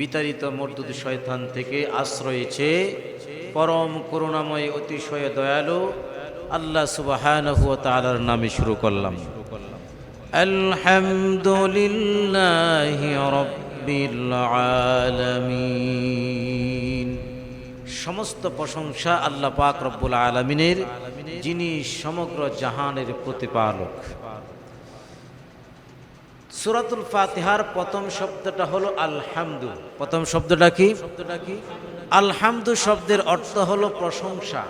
বিতাড়িত মর্দুদ শয়তান থেকে আশ্রয় চেয়ে পরম করুণাময়, অতিশয় দয়ালু আল্লাহ সুবহানাহু ওয়া তাআলার নামে শুরু করলাম। আলহামদুলিল্লাহি সমস্ত প্রশংসা আল্লাহ পাক রব্বুল আলামিনের, যিনি সমগ্র জাহানের প্রতিপালক। সুরাতুল ফাতিহার প্রথম শব্দটা হলো আলহামদু। প্রথম শব্দটা কি? শব্দটা কি? আলহামদু শব্দের অর্থ হলো প্রশংসা।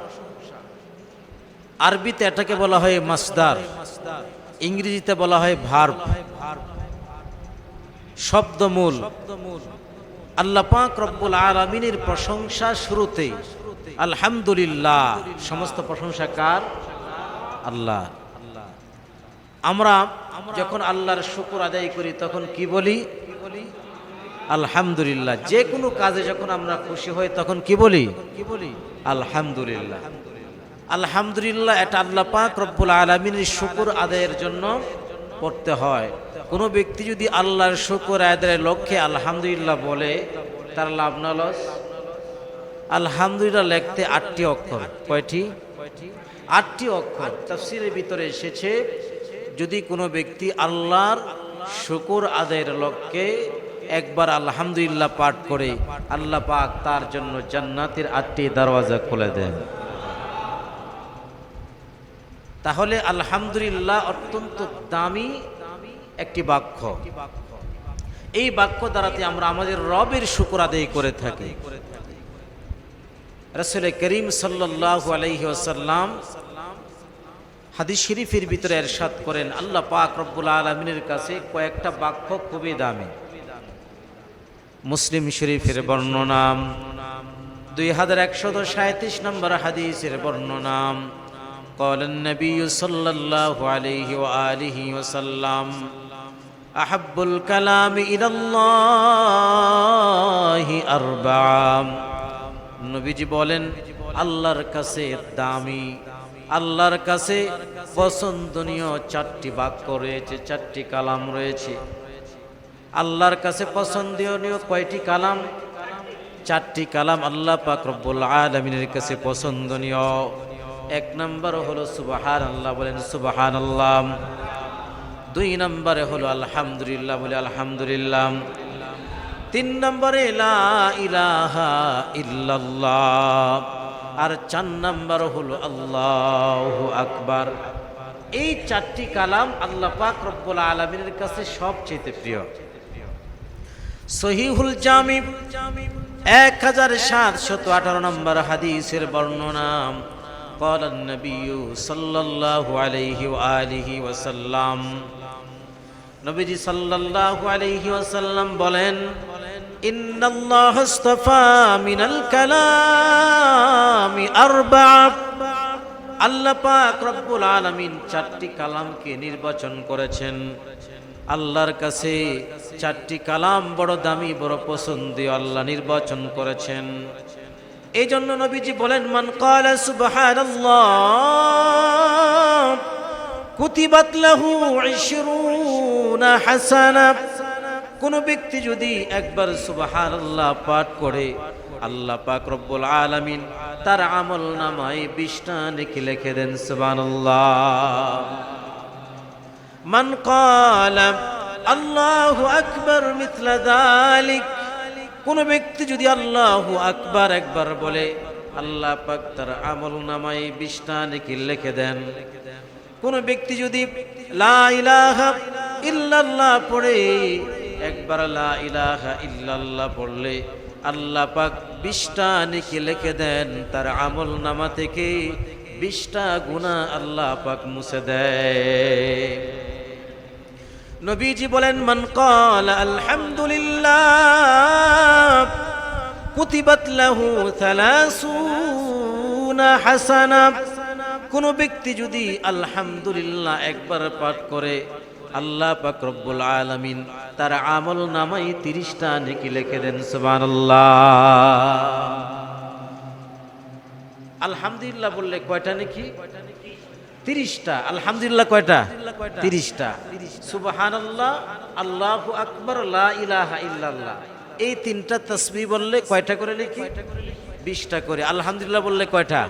আরবিতে এটাকে বলা হয় মাসদার। ইংরেজিতে বলা হয় ভার্ব। শব্দমূল। আল্লাহ পাক রব্বুল আলামিনের প্রশংসা শুরুতে আলহামদুলিল্লাহ সমস্ত প্রশংসা কার? আল্লাহ। আমরা যখন আল্লাহর শুকুর আদায় করি তখন কি বলি? আলহামদুলিল্লাহ। যে কোনো কাজে যখন আমরা খুশি হই তখন কি বলি? কি বলি? আলহামদুলিল্লাহ। আলহামদুলিল্লাহ। এটা আল্লাহ পাক রব্বুল আলমিনের শুকুর আদায়ের জন্য পড়তে হয়। কোনো ব্যক্তি যদি আল্লাহর শুকুর আদায়ের লক্ষ্যে আলহামদুলিল্লাহ বলে তার লাভ না লস? আলহামদুলিল্লাহ লিখতে আটটি অক্ষর। কয়টি? আটটি অক্ষর। তাফসিরের ভিতরে এসেছে যদি কোনো ব্যক্তি আল্লাহর শুকুর আদায়ের লক্ষ্যে একবার আলহামদুলিল্লাহ পাঠ করে, আল্লাহ পাক তার জন্য জান্নাতের আটটি দরওয়াজা খুলে দেন। তাহলে আলহামদুলিল্লাহ অত্যন্ত দামি একটি বাক্য। এই বাক্য দ্বারাতে আমরা আমাদের রবের শুকুর আদায় করে থাকি। রসুল করিম সাল্লাহ আলহি হাদিস শরীফের ভিতরে এরশাদ করেন আল্লাহ পাক রব্বুল আলমিনের কাছে কয়েকটা বাক্য খুবই দামি মুসলিম শরীফের বর্ণনা দুই হাজার একশত সাঁত্রিশ নম্বর হাদিসের বর্ণনা قال النبي صلى الله عليه وآله وسلم أحب الكلام إلى الله أربعة নবীজি বলেন আল্লাহর কাছে দামি আল্লাহর কাছে পছন্দনীয় চারটি বাক্য রয়েছে, চারটি কালাম রয়েছে। আল্লাহর কাছে পছন্দনীয় কয়টি কালাম? চারটি কালাম আল্লাহ পাক রব্বুল আলমিনের কাছে পছন্দনীয়। এক নম্বর হলো সুবাহান আল্লাহ বলেন সুবাহান আল্লাহ দুই নম্বরে হলো আলহামদুলিল্লাহ, বলে আলহামদুলিল্লাহ। তিন নম্বরে ইলাহা ইল্লাল্লাহ। আর চার নম্বর হলো আল্লাহ আকবার এই চারটি কালাম আল্লাহ পাক রব্বুল আলমিনের কাছে সবচেয়ে প্রিয় সহিহুল জামি এক হাজার সাতশত আঠারো নম্বর হাদিসের বর্ণনা قال النبي صلى الله عليه وآله وسلم নবীজি সাল্লাল্লাহু আলাইহি ওয়াসাল্লাম বলেন إن الله اصطفى من الكلام أربع আল্লাহ পাক রব্বুল আলামিন চারটি কালামকে নির্বাচন করেছেন আল্লাহর কাছে চারটি কালাম বড় দামি বড় পছন্দীয় আল্লাহ নির্বাচন করেছেন এই জন্য নবীজি বলেন মান কালা সুবহানাল্লাহ কুতিবাত লাহু 20 হাসানা কোন ব্যক্তি যদি একবার সুবহানাল্লাহ পাঠ করে, আল্লাহ পাক রব্বুল আলামিন তার আমল নামায় বিশটা নেকি লিখে দেন, সুবহানাল্লাহ। মান কালা, আল্লাহু আকবার মিথলা যালিক। কোন ব্যক্তি যদি আল্লাহ আকবার একবার বলে, আল্লাহ পাক তার আমল নামায় বিশটা নেকি লিখে দেন। কোন ব্যক্তি যদি লা ইল্লাল্লাহ পড়ে একবার লা ইলাহা ইল্লাল্লাহ পড়লে আল্লাহ পাক বিশটা নেকি লিখে দেন, তার আমল নামা থেকে বিশটা গুণা আল্লাহ পাক মুছে দেয় নবীজি বলেন, মান কাল আলহামদুলিল্লাহ, কুতিবাত লাহু থালাসুনা হাসানা। কোন ব্যক্তি যদি আলহামদুলিল্লাহ একবার পাঠ করে আল্লাহ পাক রব্বুল আলামিন তার আমল নামাই তিরিশটা নেকি লিখে দেন, সুবহানাল্লাহ। আলহামদুলিল্লাহ বললে কয়টা নাকি? তিরিশটা। আলহামদুলিল্লাহ কয়টা? তিরিশটা। সুবাহান আল্লাহ আল্লাহ আকবর ইলাহা ইল্লাল্লাহ। এই তিনটা তসবি বললে কয়টা করে লিখি? বিশটা করে। আলহামদুলিল্লাহ বললে কয়টা?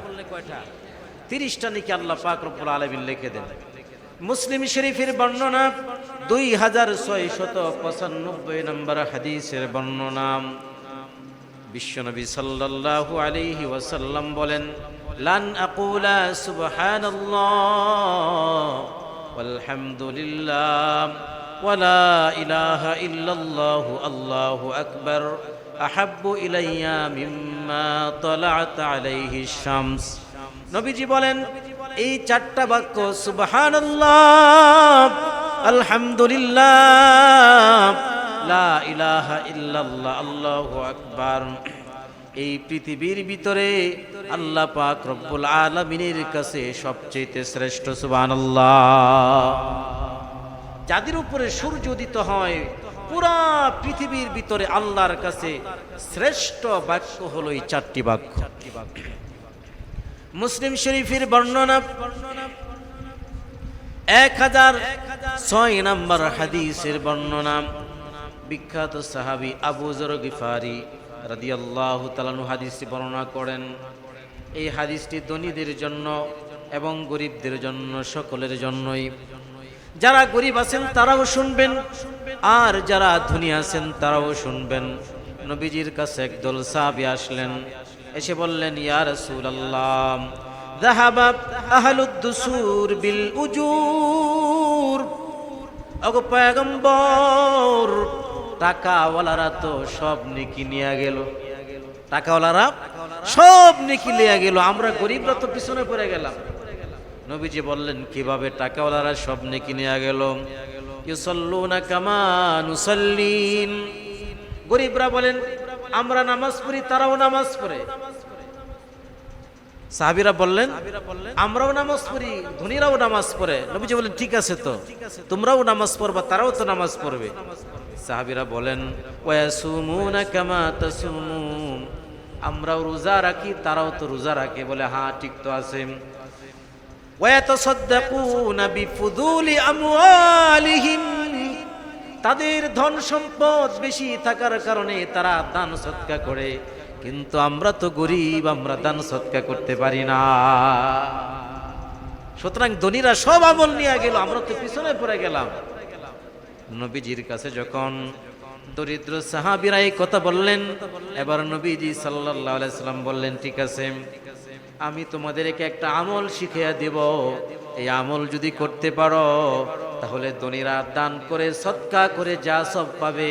তিরিশটা নাকি আল্লাহ পাক রব্বুল আলমিন লিখে দেন। মুসলিম শরীফের বর্ণনা দুই হাজার ছয় শত পঁচানব্বই নম্বর হাদিসের বর্ণনা। বিশ্বনবী সাল্লাল্লাহু আলাইহি ওয়াসাল্লাম বলেন, লান আকুলা সুবহানাল্লাহ ওয়ালহামদুলিল্লাহ ওয়ালা ইলাহা ইল্লাল্লাহ আল্লাহু আকবার আহাব্বু ইলাইয়া মিম্মা তালাআত আলাইহি শামস। নবীজি বলেন এই চারটা বাক্য, সুবহানাল্লাহ, আলহামদুলিল্লাহ আল্লাহু আকবার। এই পৃথিবীর ভিতরে আল্লাহ পাক রব্বুল আলমিনের কাছে সবচেয়ে শ্রেষ্ঠ, সুবহানাল্লাহ। যাদের উপরে সূর্য উদিত হয়, পুরা পৃথিবীর ভিতরে আল্লাহর কাছে শ্রেষ্ঠ বাক্য হলো এই চারটি বাক্য। মুসলিম শরীফের বর্ণনা এক হাজার ছয় নম্বর হাদিসের বর্ণনা। বিখ্যাত সাহাবি আবু জর গিফারি রাদিয়াল্লাহু তালানু হাদিসটি বর্ণনা করেন। এই হাদিসটি ধনীদের জন্য এবং গরিবদের জন্য, সকলের জন্যই। যারা গরিব আছেন তারাও শুনবেন, আর যারা ধনী আছেন তারাও শুনবেন। নবীজির কাছে একদল সাহাবি আসলেন এসে বললেন, ইয়া রাসূলুল্লাহ, যাহাবা আহলুদ দুসুর বিল উজুর ওগো পয়গম্বর, টাকাওয়ালারা তো সব নেকি নিয়ে গেল। টাকাওয়ালারা সব নেকি নিয়ে গেল। আমরা গরিবরা তো পিছনে পড়ে গেলাম। নবীজি বললেন, কীভাবে টাকাওয়ালারা সব নেকি নিয়ে গেল? ইউসাল্লুনা কামা নুসাল্লিন। গরিবরা বলেন আমরা নামাজ পড়ি, তারাও নামাজ পড়ে। সাহাবিরা বললেন, আমরাও নামাজ পড়ি, ধনীরাও নামাজ পড়ে। নবীজি বলেন ঠিক আছে তো। তোমরাও নামাজ পড়বা, তারাও তো নামাজ পড়বে। সাহাবিরা বলেন আমরাও রোজা রাখি, তারাও তো রোজা রাখে। বলে হ্যাঁ ঠিক তো আছে। ওয়া ওয়াতাসাদ্দাকুনা বিফুদুলি আমওয়ালিহিম। তাদের ধন সম্পদ বেশি থাকার কারণে তারা দান সৎকা করে। কিন্তু আমরা তো গরিব, আমরা দান সৎকা করতে পারি না। সুতরাং ধনীরা সব আমল নিয়ে গেল, আমরা তো পিছনে পড়ে গেলাম। নবীজির কাছে যখন দরিদ্র সাহাবিরা এই কথা বললেন, এবার নবীজি আলাইহি সাল্লাম বললেন, ঠিক আছে, আমি তোমাদেরকে একটা আমল শিখিয়ে দেব। এই আমল যদি করতে পারো তাহলে ধনীরা দান করে, সৎকা করে যা সব পাবে,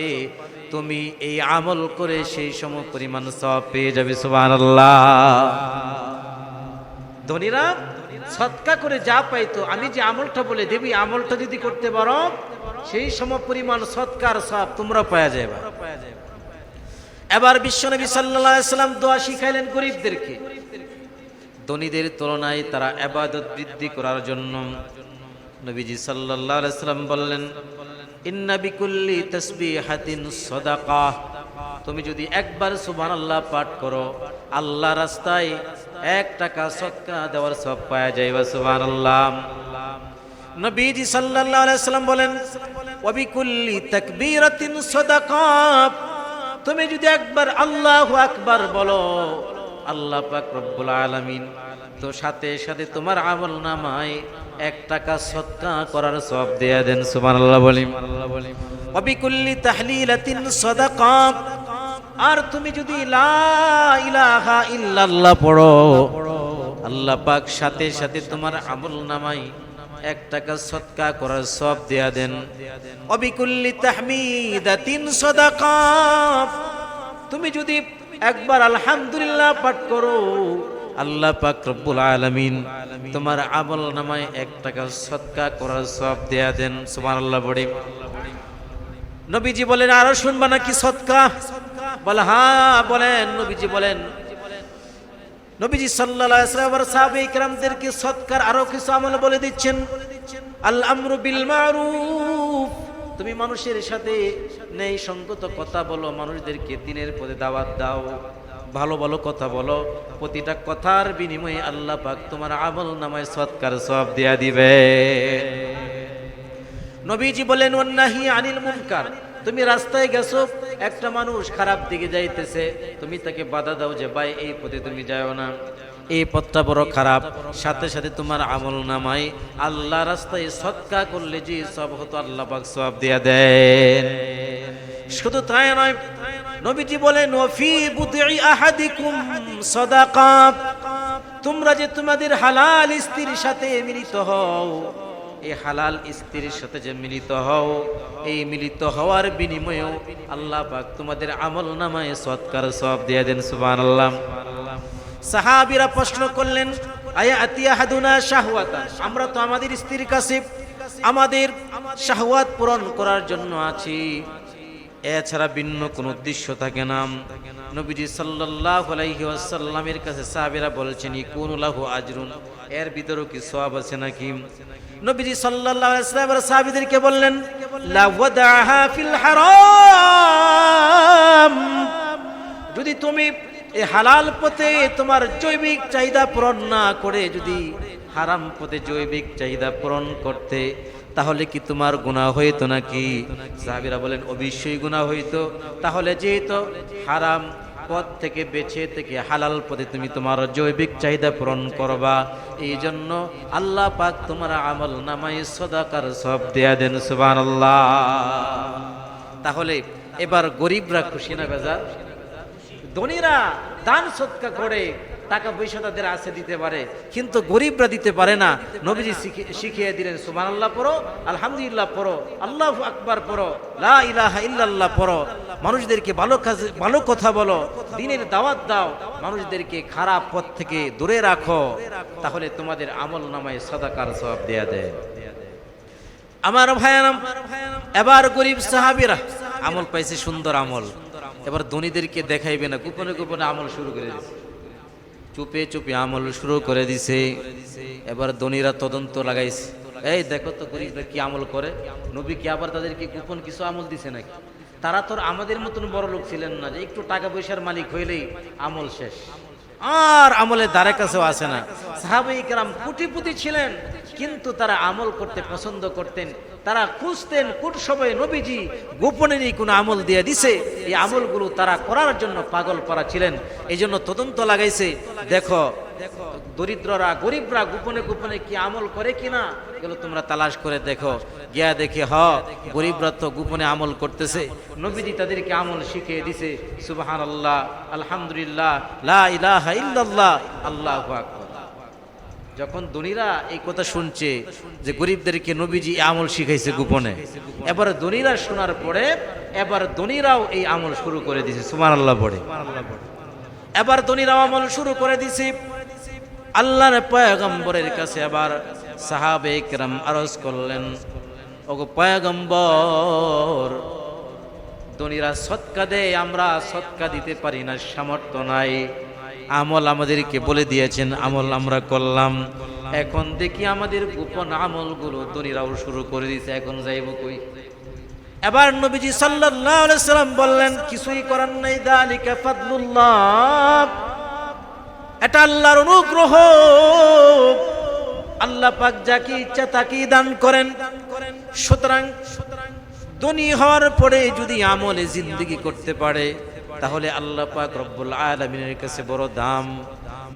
তুমি এই আমল করে সেই সম পরিমাণ সব পেয়ে যাবে, সুবহানাল্লাহ। ধনীরা সৎকা করে যা পাইতো আমি যে আমলটা বলে দেবি আমলটা যদি করতে পারো, সেই সম পরিমাণ সৎকার সব তোমরা পাওয়া যাবে এবার সাল্লাল্লাহু আলাইহি সাল্লাম দোয়া শিখাইলেন গরিবদেরকে। ধনীদের তুলনায় তারা আবাদত বৃদ্ধি করার জন্য নবীজি আলাইহি সাল্লাম বললেন, ইন্না বিকুল্লি তাসবিহাতিন সাদাকাহ তুমি যদি একবার সুবহানাল্লাহ পাঠ করো, আল্লাহ রাস্তায় এক টাকা সদকা দেওয়ার সব পাওয়া যাইবা সুবহানাল্লাহ। নবীজি সাল্লাল্লাহু আলাইহি সাল্লাম বলেন, ওয়া বিকুল্লি তাকবীরাতিন সাদাকাহ তুমি যদি একবার আল্লাহু আকবার বলো, আল্লাহ পাক রব্বুল আলামিন তো সাথে সাথে তোমার আমল নামায় এক টাকা সৎকা করার সব দেয়া দেন সুবহানাল্লাহ বলিম অবিকুল্লি তাহলিলাতিন সাদাকা। আর তুমি যদি লা ইলাহা ইল্লাল্লাহ পড়ো আল্লাহ পাক সাথে সাথে তোমার আমল নামায় এক টাকা সৎকা করার সব দেয়া দেন। অবিকুল্লি তাহমিদাতিন সাদাকা। তুমি যদি একবার আলহামদুলিল্লাহ পাঠ করো আল্লাহ পাক রব্বুল আলামিন তোমার আমল নামায় এক টাকা সৎকা করার সব দেয়া দেন, সুবহানাল্লাহ বড়ি। নবীজি বলেন, আরও শুনবা নাকি সৎকা? বলে হ্যাঁ বলেন। নবীজি বলেন, নবীজি ওয়াসাল্লাম সাহাবে ইকরামদেরকে সৎকার আরও কিছু আমল বলে দিচ্ছেন। আল আমরু বিল মারুফ তুমি মানুষের সাথে নেই সঙ্গত কথা বলো, মানুষদেরকে দিনের পথে দাওয়াত দাও। ভালো ভালো কথা বলো। প্রতিটা কথার বিনিময়ে আল্লাহ পাক তোমার আমল নামায় সৎকার সব দিয়া দিবে। নবীজি বলেন অন্যাহি আনিল মুনকার। তুমি রাস্তায় গেছো, একটা মানুষ খারাপ দিকে যাইতেছে, তুমি তাকে বাধা দাও যে, ভাই, এই পথে তুমি যাও না। এই পথটা বড় খারাপ। সাথে সাথে তোমার আমল নামাই আল্লাহ রাস্তায় সৎকা করলে যে সব হতো আল্লাহ পাক সব দিয়া দেন। শুধু তাই নয় নবীজি বলেন, ওফি বুদি আহাদিকুম সাদাকা। তোমরা যে তোমাদের হালাল স্ত্রীর সাথে মিলিত হও, এই হালাল স্ত্রীর সাথে যে মিলিত হও, এই মিলিত হওয়ার বিনিময়েও আল্লাহ পাক তোমাদের আমল নামায় সৎকার সব দিয়ে দেন, সুবহানাল্লাহ। সাহাবীরা প্রশ্ন করলেন, আয়া আতিয়া হাদুনা শাহওয়াতা আমরা তো আমাদের স্ত্রীর কাছে আমাদের শাহওয়াত পূরণ করার জন্য আছি। এছাড়া ভিন্ন কোন উদ্দেশ্য থাকে না। নবীজি সাল্লাল্লাহু আলাইহি ওয়াসাল্লামের কাছে সাহাবীরা বলছেন, ইকুন লাহু আজরুন। এর ভিতরেও কি সওয়াব আছে নাকি? নবীজি আলাইহি ওয়াসাল্লাম সাহাবীদেরকে বললেন যদি তুমি হালাল পথে তোমার জৈবিক চাহিদা পূরণ না করে যদি হারাম পথে জৈবিক চাহিদা পূরণ করতে, তাহলে কি তোমার গুনাহ হইতো নাকি? সাহাবীরা বলেন, অবশ্যই গুনাহ হইতো। তাহলে যেহেতু হারাম পথ থেকে বেছে থেকে হালাল পথে তুমি তোমার জৈবিক চাহিদা পূরণ করবা, এই জন্য আল্লাহ পাক তোমার আমল নামাই সদাকার সব দেয়া দেন, সুবহানাল্লাহ। তাহলে এবার গরিবরা খুশি না বেজার? ধনীরা দান সৎকা করে টাকা পয়সা তাদের আছে, দিতে পারে। কিন্তু গরিবরা দিতে পারে না। নবীজি শিখিয়ে দিলেন সুমান আল্লাহ পড়ো, আলহামদুলিল্লাহ পড়ো, আল্লাহ আকবার পড়ো, লা ইলাহা পড়ো। মানুষদেরকে ভালো কাজ ভালো কথা বলো, দিনের দাওয়াত দাও, মানুষদেরকে খারাপ পথ থেকে দূরে রাখো। তাহলে তোমাদের আমল নামায় সদাকার সব দেয়া দেয় আমার ভায়ানাম এবার গরিব সাহাবিরা আমল পাইছে সুন্দর আমল। এবার ধনীদেরকে দেখাইবে না, গোপনে গোপনে আমল শুরু করে দিছে। চুপে চুপে আমল শুরু করে দিছে। এবার ধনীরা তদন্ত লাগাইছে। এই দেখো তো কি আমল করে। নবী কি আবার তাদেরকে গোপন কিছু আমল দিছে নাকি? তারা তো আমাদের মতন বড় লোক ছিলেন না যে একটু টাকা পয়সার মালিক হইলেই আমল শেষ। আর আমলের দ্বারে কাছেও আসে না। সাহাবাই কেরাম কুটিপুতি ছিলেন, কিন্তু তারা আমল করতে, পছন্দ করতেন। তারা খুঁজতেন কোন সময় নবীজি গোপনেরই কোনো আমল দিয়ে দিছে। এই আমলগুলো তারা করার জন্য পাগল করা ছিলেন। এই জন্য তদন্ত লাগাইছে। দেখো, দরিদ্ররা, গরিবরা গোপনে গোপনে কি আমল করে কিনা, এগুলো তোমরা তালাশ করে দেখো। গিয়া দেখে, হ, গরিবরা তো গোপনে আমল করতেছে। নবীজি তাদেরকে আমল শিখিয়ে দিছে সুবাহান আল্লাহ আলহামদুলিল্লাহ, লা ইলাহা ইল্লাল্লাহ যখন ধনীরা এই কথা শুনছে যে গরিবদেরকে নবীজি আমল শিখাইছে গোপনে, এবার ধনীরা শোনার পরে এবার ধনীরাও এই আমল শুরু করে দিছে সুমান আল্লাহ পড়ে। এবার ধনীরাও আমল শুরু করে দিছে। আল্লাহর পয়গম্বরের কাছে আবার সাহাবে কেরাম আরজ করলেন, ওগো পয়গম্বর, ধনীরা সৎকা দেয় আমরা সৎকা দিতে পারি না, সামর্থ্য নাই। আমল আমাদেরকে বলে দিয়েছেন, আমল আমরা করলাম। এখন দেখি আমাদের গোপন আমলগুলো ধনীরাও শুরু করে দিয়েছে, এখন যাইব কই? এবার নবীজি সাল্লাল্লাহু আলাইহি সাল্লাম বললেন, কিছুই করার নাই, দালিকা ফাদলুল্লাহ। এটা আল্লাহর অনুগ্রহ। আল্লাহ পাক যাকে ইচ্ছা তাকেই দান করেন। সুতরাং ধনী হওয়ার পরে যদি আমলে জিন্দগি করতে পারে তাহলে আল্লাহ পাক রব্বুল আলমিনের কাছে বড় দাম